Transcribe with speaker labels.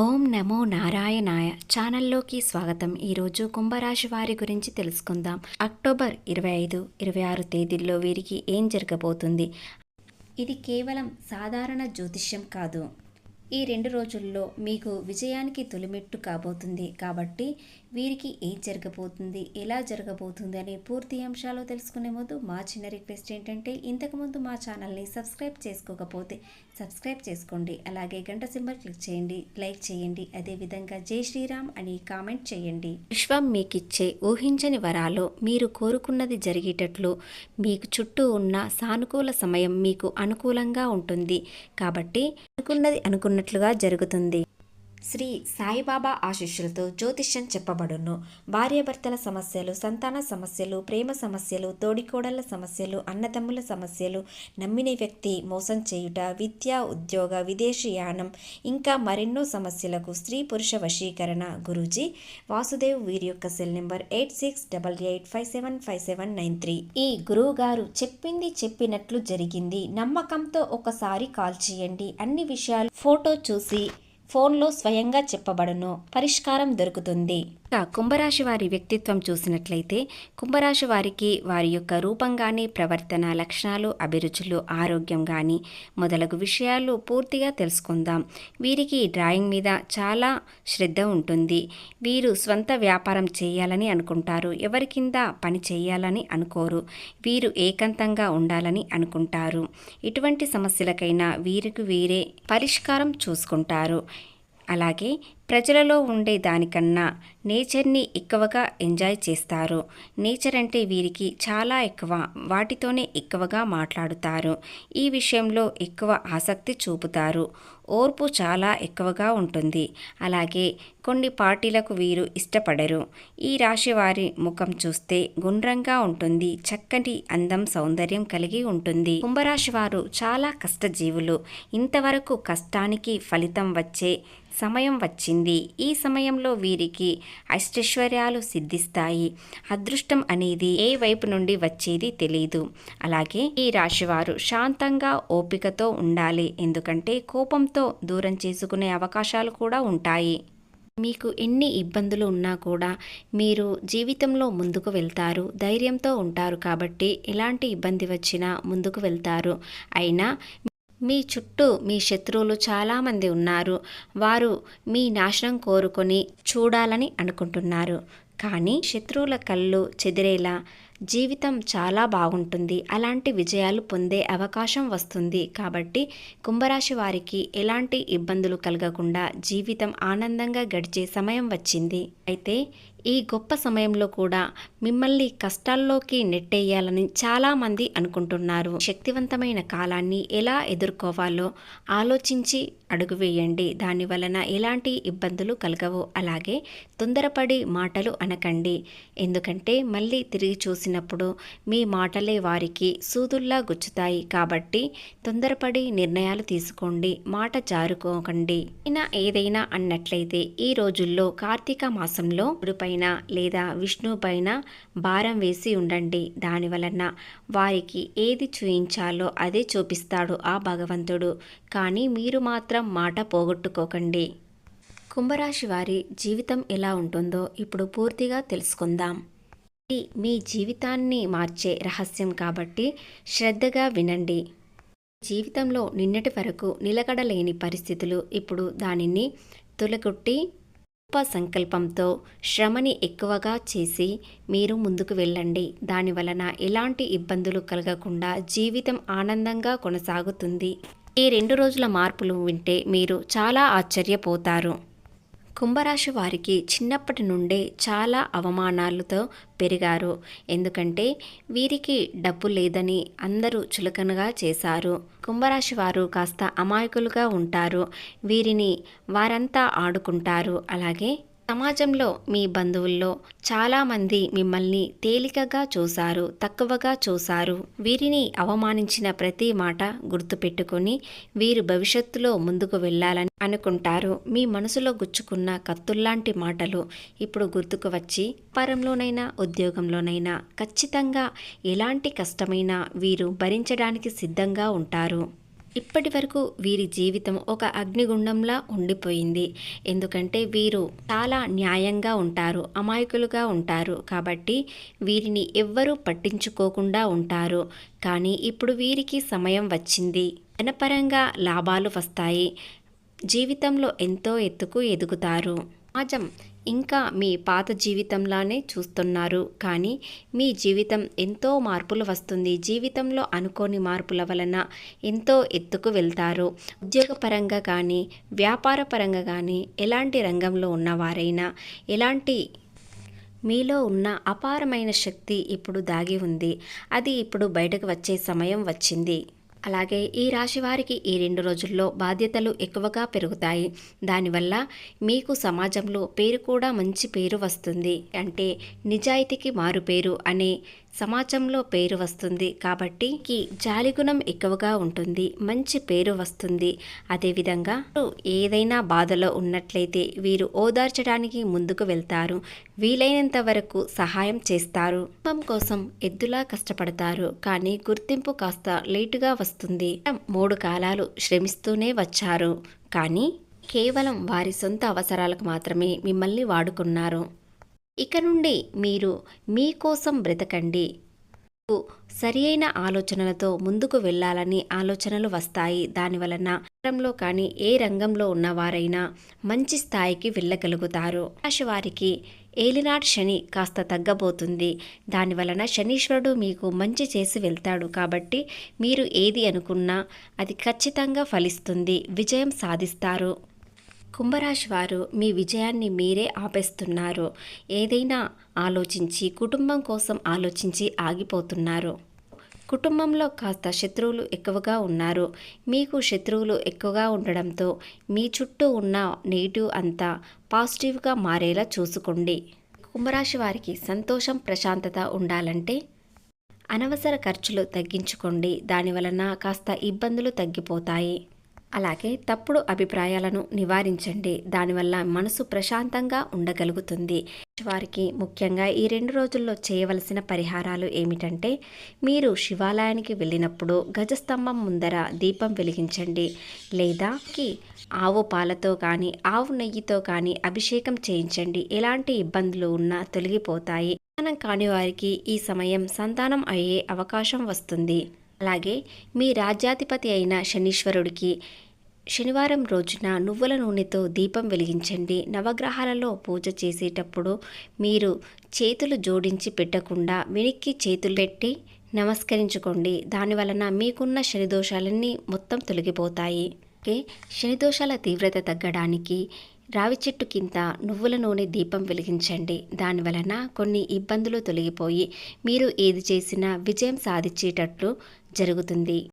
Speaker 1: ఓం నమో నారాయణాయ ఛానల్లోకి స్వాగతం. ఈరోజు కుంభరాశి వారి గురించి తెలుసుకుందాం. అక్టోబర్ ఇరవై ఐదు ఇరవై ఆరు తేదీల్లో వీరికి ఏం జరగబోతుంది? ఇది కేవలం సాధారణ జ్యోతిష్యం కాదు. ఈ రెండు రోజుల్లో మీకు విజయానికి తొలిమెట్టు కాబోతుంది. కాబట్టి వీరికి ఏం జరగబోతుంది ఎలా జరగబోతుంది అనే పూర్తి అంశాలు తెలుసుకునే ముందు మా చిన్న రిక్వెస్ట్ ఏంటంటే ఇంతకుముందు మా ఛానల్ని సబ్స్క్రైబ్ చేసుకోకపోతే సబ్స్క్రైబ్ చేసుకోండి. అలాగే గంట సింబల్ క్లిక్ చేయండి. లైక్ చేయండి. అదేవిధంగా జై శ్రీరామ్ అని కామెంట్ చేయండి. విశ్వం మీకిచ్చే ఊహించని వరాలు మీరు కోరుకున్నది జరిగేటట్లు మీకు చుట్టూ ఉన్న సానుకూల సమయం మీకు అనుకూలంగా ఉంటుంది. కాబట్టి అనుకున్నది అనుకున్నట్లుగా జరుగుతుంది. శ్రీ సాయిబాబా ఆశీస్సులతో జ్యోతిష్యం చెప్పబడును. భార్యాభర్తల సమస్యలు సంతాన సమస్యలు ప్రేమ సమస్యలు తోడికోడళ్ళ సమస్యలు అన్నదమ్ముల సమస్యలు నమ్మిన వ్యక్తి మోసం చేయుట విద్య ఉద్యోగ విదేశీయానం ఇంకా మరెన్నో సమస్యలకు స్త్రీ పురుష వశీకరణ. గురూజీ వాసుదేవ్ వీరి యొక్క cell number eight six double eight five seven five seven nine three. ఈ గురువు గారు చెప్పింది చెప్పినట్లు జరిగింది. నమ్మకంతో ఒకసారి కాల్ చేయండి. అన్ని విషయాలు ఫోటో చూసి ఫోన్లో స్వయంగా చెప్పబడును. పరిష్కారం దొరుకుతుంది. ఇక కుంభరాశి వారి వ్యక్తిత్వం చూసినట్లయితే కుంభరాశి వారికి వారి యొక్క రూపం కానీ ప్రవర్తన లక్షణాలు అభిరుచులు ఆరోగ్యం కానీ మొదలగు విషయాలు పూర్తిగా తెలుసుకుందాం. వీరికి డ్రాయింగ్ మీద చాలా శ్రద్ధ ఉంటుంది. వీరు స్వంత వ్యాపారం చేయాలని అనుకుంటారు. ఎవరి కింద పని చేయాలని అనుకోరు. వీరు ఏకాంతంగా ఉండాలని అనుకుంటారు. ఇటువంటి సమస్యలకైనా వీరికి వీరే పరిష్కారం చూసుకుంటారు. అలాగే ప్రజలలో ఉండే దానికన్నా నేచర్ని ఎక్కువగా ఎంజాయ్ చేస్తారు. నేచర్ అంటే వీరికి చాలా ఎక్కువ వాటితోనే ఎక్కువగా మాట్లాడుతారు. ఈ విషయంలో ఎక్కువ ఆసక్తి చూపుతారు. ఓర్పు చాలా ఎక్కువగా ఉంటుంది. అలాగే కొన్ని పార్టీలకు వీరు ఇష్టపడరు. ఈ రాశి వారి ముఖం చూస్తే గుండ్రంగా ఉంటుంది. చక్కటి అందం సౌందర్యం కలిగి ఉంటుంది. కుంభరాశి వారు చాలా కష్టజీవులు. ఇంతవరకు కష్టానికి ఫలితం వచ్చే సమయం వచ్చింది. ఈ సమయంలో వీరికి అష్టైశ్వర్యాలు సిద్ధిస్తాయి. అదృష్టం అనేది ఏ వైపు నుండి వచ్చేది తెలియదు అలాగే ఈ రాశివారు శాంతంగా ఓపికతో ఉండాలి. ఎందుకంటే కోపంతో దూరం చేసుకునే అవకాశాలు కూడా ఉంటాయి. మీకు ఎన్ని ఇబ్బందులు ఉన్నా కూడా మీరు జీవితంలో ముందుకు వెళ్తారు. ధైర్యంతో ఉంటారు కాబట్టి ఎలాంటి ఇబ్బంది వచ్చినా ముందుకు వెళ్తారు. అయినా మీ చుట్టూ మీ శత్రువులు చాలామంది ఉన్నారు. వారు మీ నాశనం కోరుకొని చూడాలని అనుకుంటున్నారు. కానీ శత్రువుల కళ్ళు చెదిరేలా జీవితం చాలా బాగుంటుంది. అలాంటి విజయాలు పొందే అవకాశం వస్తుంది. కాబట్టి కుంభరాశి వారికి ఎలాంటి ఇబ్బందులు కలగకుండా జీవితం ఆనందంగా గడిచే సమయం వచ్చింది. అయితే ఈ గొప్ప సమయంలో కూడా మిమ్మల్ని కష్టాల్లోకి నెట్టేయాలని చాలామంది అనుకుంటున్నారు. శక్తివంతమైన కాలాన్ని ఎలా ఎదుర్కోవాలో ఆలోచించి అడుగు వేయండి. దాని వలన ఎలాంటి ఇబ్బందులు కలగవు. అలాగే తొందరపడి మాటలు అనకండి. ఎందుకంటే మళ్ళీ తిరిగి చూసినప్పుడు మీ మాటలే వారికి సూదుల్లా గుచ్చుతాయి. కాబట్టి తొందరపడి నిర్ణయాలు తీసుకోండి. మాట జారుకోకండి. ఇలా ఏదైనా అన్నట్లయితే ఈ రోజుల్లో కార్తీక మాసంలో గుడిపైన లేదా విష్ణు పైన భారం వేసి ఉండండి. దాని వలన వారికి ఏది చూయించాలో అదే చూపిస్తాడు ఆ భగవంతుడు. కానీ మీరు మాత్రం మాట పోగొట్టుకోకండి. కుంభరాశి వారి జీవితం ఎలా ఉంటుందో ఇప్పుడు పూర్తిగా తెలుసుకుందాం. ఇది మీ జీవితాన్ని మార్చే రహస్యం కాబట్టి శ్రద్ధగా వినండి. జీవితంలో నిన్నటి వరకు నిలకడలేని పరిస్థితులు ఇప్పుడు దానిని తులగొట్టి గొప్ప సంకల్పంతో శ్రమని ఎక్కువగా చేసి మీరు ముందుకు వెళ్ళండి. దాని వలన ఎలాంటి ఇబ్బందులు కలగకుండా జీవితం ఆనందంగా కొనసాగుతుంది. ఈ రెండు రోజుల మార్పులు వింటే మీరు చాలా ఆశ్చర్యపోతారు. కుంభరాశి వారికి చిన్నప్పటి నుండే చాలా అవమానాలతో పెరిగారు. ఎందుకంటే వీరికి డబ్బు లేదని అందరూ చులకనగా చేశారు. కుంభరాశి వారు కాస్త అమాయకులుగా ఉంటారు. వీరిని వారంతా ఆడుకుంటారు. అలాగే సమాజంలో మీ బంధువుల్లో చాలామంది మిమ్మల్ని తేలికగా చూశారు తక్కువగా చూశారు. వీరిని అవమానించిన ప్రతి మాట గుర్తుపెట్టుకొని వీరు భవిష్యత్తులో ముందుకు వెళ్ళాలని అనుకుంటారు. మీ మనసులో గుచ్చుకున్న కత్తుల్లాంటి మాటలు ఇప్పుడు గుర్తుకు వచ్చి పరంలోనైనా ఉద్యోగంలోనైనా ఖచ్చితంగా ఎలాంటి కష్టమైనా వీరు భరించడానికి సిద్ధంగా ఉంటారు. ఇప్పటి వరకు వీరి జీవితం ఒక అగ్నిగుండంలా ఉండిపోయింది. ఎందుకంటే వీరు చాలా న్యాయంగా ఉంటారు అమాయకులుగా ఉంటారు. కాబట్టి వీరిని ఎవ్వరూ పట్టించుకోకుండా ఉంటారు. కానీ ఇప్పుడు వీరికి సమయం వచ్చింది. ధనపరంగా లాభాలు వస్తాయి. జీవితంలో ఎంతో ఎత్తుకు ఎదుగుతారు. సమాజం ఇంకా మీ పాత జీవితంలానే చూస్తున్నారు. కానీ మీ జీవితం ఎంతో మార్పులు వస్తుంది. జీవితంలో అనుకోని మార్పుల వలన ఎంతో ఎత్తుకు వెళ్తారు. ఉద్యోగపరంగా కానీ వ్యాపార పరంగా కానీ ఎలాంటి రంగంలో ఉన్నవారైనా ఎలాంటి మీలో ఉన్న అపారమైన శక్తి ఇప్పుడు దాగి ఉంది. అది ఇప్పుడు బయటకు వచ్చే సమయం వచ్చింది. అలాగే ఈ రాశి వారికి ఈ రెండు రోజుల్లో బాధ్యతలు ఎక్కువగా పెరుగుతాయి. దానివల్ల మీకు సమాజంలో పేరు కూడా మంచి పేరు వస్తుంది. అంటే నిజాయితీకి మారు పేరు అనే సమాజంలో పేరు వస్తుంది కాబట్టి జాలిగుణం ఎక్కువగా ఉంటుంది మంచి పేరు వస్తుంది. అదేవిధంగా ఏదైనా బాధలో ఉన్నట్లయితే వీరు ఓదార్చడానికి ముందుకు వెళ్తారు వీలైనంత వరకు సహాయం చేస్తారు. కుటుంబం కోసం ఎద్దులా కష్టపడతారు కానీ గుర్తింపు కాస్త లేటుగా వస్తుంది. మూడు కాలాలు శ్రమిస్తూనే వచ్చారు కానీ కేవలం వారి సొంత అవసరాలకు మాత్రమే మిమ్మల్ని వాడుకున్నారు. ఇక నుండి మీరు మీకోసం బ్రతకండి. సరి అయిన ఆలోచనలతో ముందుకు వెళ్ళాలని ఆలోచనలు వస్తాయి. దానివలన రంగంలో కానీ ఏ రంగంలో ఉన్నవారైనా మంచి స్థాయికి వెళ్ళగలుగుతారు. రాశి వారికి ఏలినాటి శని కాస్త తగ్గబోతుంది. దానివలన శనీశ్వరుడు మీకు మంచి చేసి వెళ్తాడు కాబట్టి మీరు ఏది అనుకున్నా అది ఖచ్చితంగా ఫలిస్తుంది. విజయం సాధిస్తారు. కుంభరాశి వారు మీ విజయాన్ని మీరే ఆపేస్తున్నారు. ఏదైనా ఆలోచించి కుటుంబం కోసం ఆలోచించి ఆగిపోతున్నారు. కుటుంబంలో కాస్త శత్రువులు ఎక్కువగా ఉన్నారు. మీకు శత్రువులు ఎక్కువగా ఉండడంతో మీ చుట్టూ ఉన్న నెగిటివ్ అంతా పాజిటివ్గా మారేలా చూసుకోండి. కుంభరాశి వారికి సంతోషం ప్రశాంతత ఉండాలంటే అనవసర ఖర్చులు తగ్గించుకోండి. దానివలన కాస్త ఇబ్బందులు తగ్గిపోతాయి. అలాగే తప్పుడు అభిప్రాయాలను నివారించండి. దానివల్ల మనసు ప్రశాంతంగా ఉండగలుగుతుంది. వారికి ముఖ్యంగా ఈ రెండు రోజుల్లో చేయవలసిన పరిహారాలు ఏమిటంటే మీరు శివాలయానికి వెళ్ళినప్పుడు గజస్తంభం ముందర దీపం వెలిగించండి. లేదా ఆవు పాలతో కానీ ఆవు నెయ్యితో కానీ అభిషేకం చేయించండి. ఎలాంటి ఇబ్బందులు ఉన్నా తొలగిపోతాయి. సంతానం కాని వారికి ఈ సమయం సంతానం అయ్యే అవకాశం వస్తుంది. అలాగే మీ రాజ్యాధిపతి అయిన శనీశ్వరుడికి శనివారం రోజున నువ్వుల నూనెతో దీపం వెలిగించండి. నవగ్రహాలలో పూజ చేసేటప్పుడు మీరు చేతులు జోడించి పెట్టకుండా వెనక్కి చేతులు పెట్టి నమస్కరించుకోండి. దానివలన మీకున్న శనిదోషాలన్నీ మొత్తం తొలగిపోతాయి. ఓకే శనిదోషాల తీవ్రత తగ్గడానికి రావి చెట్టు కింద నువ్వుల నూనె దీపం వెలిగించండి. దానివలన కొన్ని ఇబ్బందులు తొలగిపోయి మీరు ఏది చేసినా విజయం సాధించేటట్లు జరుగుతుంది.